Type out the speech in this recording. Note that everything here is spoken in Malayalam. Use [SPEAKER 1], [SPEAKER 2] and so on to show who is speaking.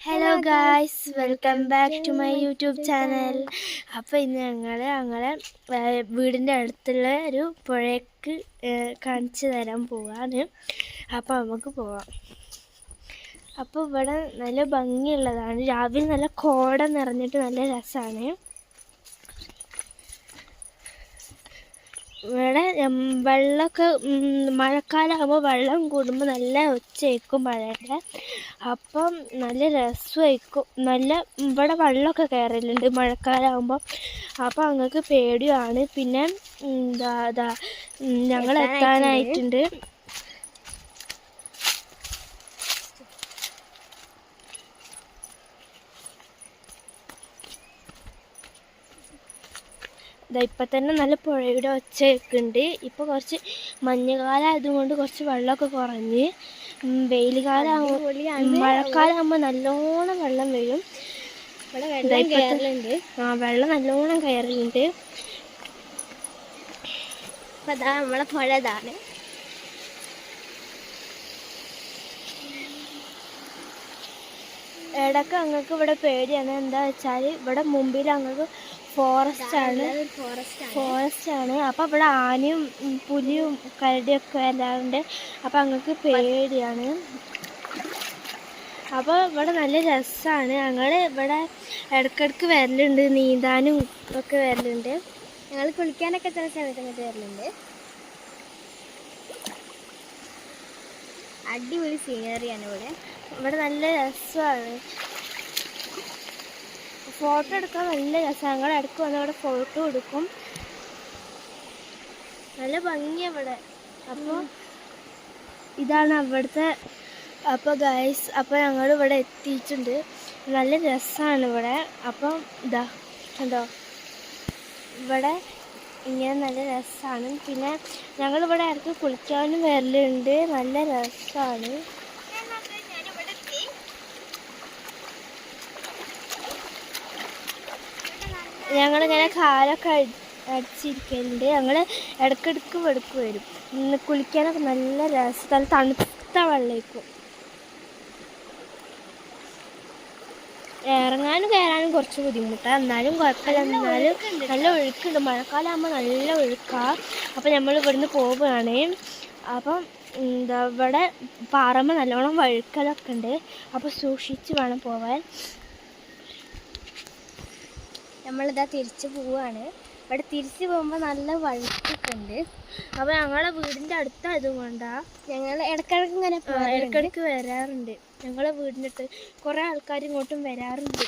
[SPEAKER 1] Hello guys welcome back to my YouTube channel അപ്പോൾ ഇന്ന് ഞങ്ങൾ ഞങ്ങളെ വീടിന്റെ അടുത്തുള്ള ഒരു പുഴയ്ക്ക് കാണിച്ചു തരാൻ പോവാണ്. അപ്പോൾ നമുക്ക് പോവാം. അപ്പോൾ ഇവിടെ നല്ല ഭംഗിയുള്ളതാണ്. രാവിലെ നല്ല കോട നിറഞ്ഞിട്ട് നല്ല രസമാണ് ഇവിടെ വെള്ളമൊക്കെ മഴക്കാലമാകുമ്പോൾ വെള്ളം കൂടുമ്പോൾ നല്ല ഒച്ചയായിരിക്കും മഴയുടെ. അപ്പം നല്ല രസമായിരിക്കും. നല്ല ഇവിടെ വെള്ളമൊക്കെ കയറലുണ്ട് മഴക്കാലമാകുമ്പോൾ അപ്പോൾ അങ്ങക്ക് പേടിയാണ് പിന്നെ എന്താ ഞങ്ങൾ എത്താനായിട്ടുണ്ട് ഇതാ ഇപ്പം തന്നെ നല്ല പുഴയുടെ ഒച്ചയൊക്കെ ഉണ്ട് ഇപ്പോൾ കുറച്ച് മഞ്ഞുകാലം ആയതുകൊണ്ട് കുറച്ച് വെള്ളമൊക്കെ കുറഞ്ഞ് വെയിൽ കാലമാകുമ്പോൾ മഴക്കാലമാകുമ്പോൾ നല്ലോണം വെള്ളം വരും. ആ വെള്ളം നല്ലോണം കയറലുണ്ട്
[SPEAKER 2] ഇപ്പം അതാ നമ്മളെ പുഴ ഇതാണ്.
[SPEAKER 1] ഇടയ്ക്ക് അങ്ങക്ക് ഇവിടെ പേടിയാണ്. എന്താ വെച്ചാൽ ഇവിടെ മുമ്പിൽ അങ്ങക്ക് ഫോറസ്റ്റ് ആണ്.
[SPEAKER 2] ഫോറസ്റ്റ് ആണ്.
[SPEAKER 1] അപ്പം ഇവിടെ ആനയും പുലിയും കരടിയൊക്കെ വരാറുണ്ട് അപ്പം അങ്ങക്ക് പേടിയാണ്. അപ്പോൾ ഇവിടെ നല്ല രസമാണ് ഞങ്ങൾ ഇവിടെ ഇടയ്ക്കിടയ്ക്ക് വരലുണ്ട്. നീന്താനും ഒക്കെ വരലുണ്ട്.
[SPEAKER 2] ഞങ്ങൾ കുളിക്കാനൊക്കെ ചില സമയത്ത് ഇങ്ങോട്ട് വരലുണ്ട്. അടിപൊളി സീനറിയാണ് ഇവിടെ.
[SPEAKER 1] ഇവിടെ നല്ല രസമാണ് ഫോട്ടോ എടുക്കാൻ നല്ല രസമാണ് ഞങ്ങൾ ഇടയ്ക്ക് വന്ന് ഇവിടെ ഫോട്ടോ എടുക്കും. നല്ല ഭംഗിയാണ് ഇവിടെ അപ്പോൾ ഇതാണ് അവിടുത്തെ അപ്പോൾ ഗൈസ് അപ്പോൾ ഞങ്ങൾ ഇവിടെ എത്തിയിട്ടുണ്ട്. നല്ല രസമാണ് ഇവിടെ. അപ്പം ഇതാ കണ്ടോ? ഇവിടെ ഇങ്ങനെ നല്ല രസമാണ് പിന്നെ ഞങ്ങളിവിടെ ഇടയ്ക്ക് കുളിക്കാനും വരലുണ്ട്. നല്ല രസമാണ് ഞങ്ങളിങ്ങനെ കാലൊക്കെ അടി- അടിച്ചിരിക്കലുണ്ട്. ഞങ്ങൾ ഇടയ്ക്കിടയ്ക്ക് വെടുക്ക് വരും. കുളിക്കാനൊക്കെ നല്ല രസം നല്ല തണുത്ത വെള്ളമായിരിക്കും ഇറങ്ങാനും കയറാനും കുറച്ച് ബുദ്ധിമുട്ടാണ് എന്നാലും കുഴപ്പമില്ല. എന്നാലും നല്ല ഒഴുക്കുണ്ട്. മഴക്കാലമാകുമ്പോൾ നല്ല ഒഴുക്കാണ് അപ്പം നമ്മൾ ഇവിടുന്ന് പോവുകയാണ്. അപ്പം എന്താ ഇവിടെ പാറമ്മ നല്ലോണം വഴുക്കലൊക്കെ ഉണ്ട്. അപ്പോൾ സൂക്ഷിച്ച് വേണം പോവാൻ.
[SPEAKER 2] നമ്മളിതാ തിരിച്ചു പോവാണ്. ഇവിടെ തിരിച്ചു പോകുമ്പോൾ നല്ല വഴുത്തിട്ടുണ്ട്.
[SPEAKER 1] അപ്പോൾ ഞങ്ങളെ വീടിന്റെ അടുത്തായതുകൊണ്ടാണ്
[SPEAKER 2] ഞങ്ങൾ ഇടക്കിടക്ക് ഇങ്ങനെ
[SPEAKER 1] ഇടക്കിടക്ക് വരാറുണ്ട്. ഞങ്ങളെ വീടിന്റെ അടുത്ത് കുറേ ആൾക്കാർ ഇങ്ങോട്ടും വരാറുണ്ട്.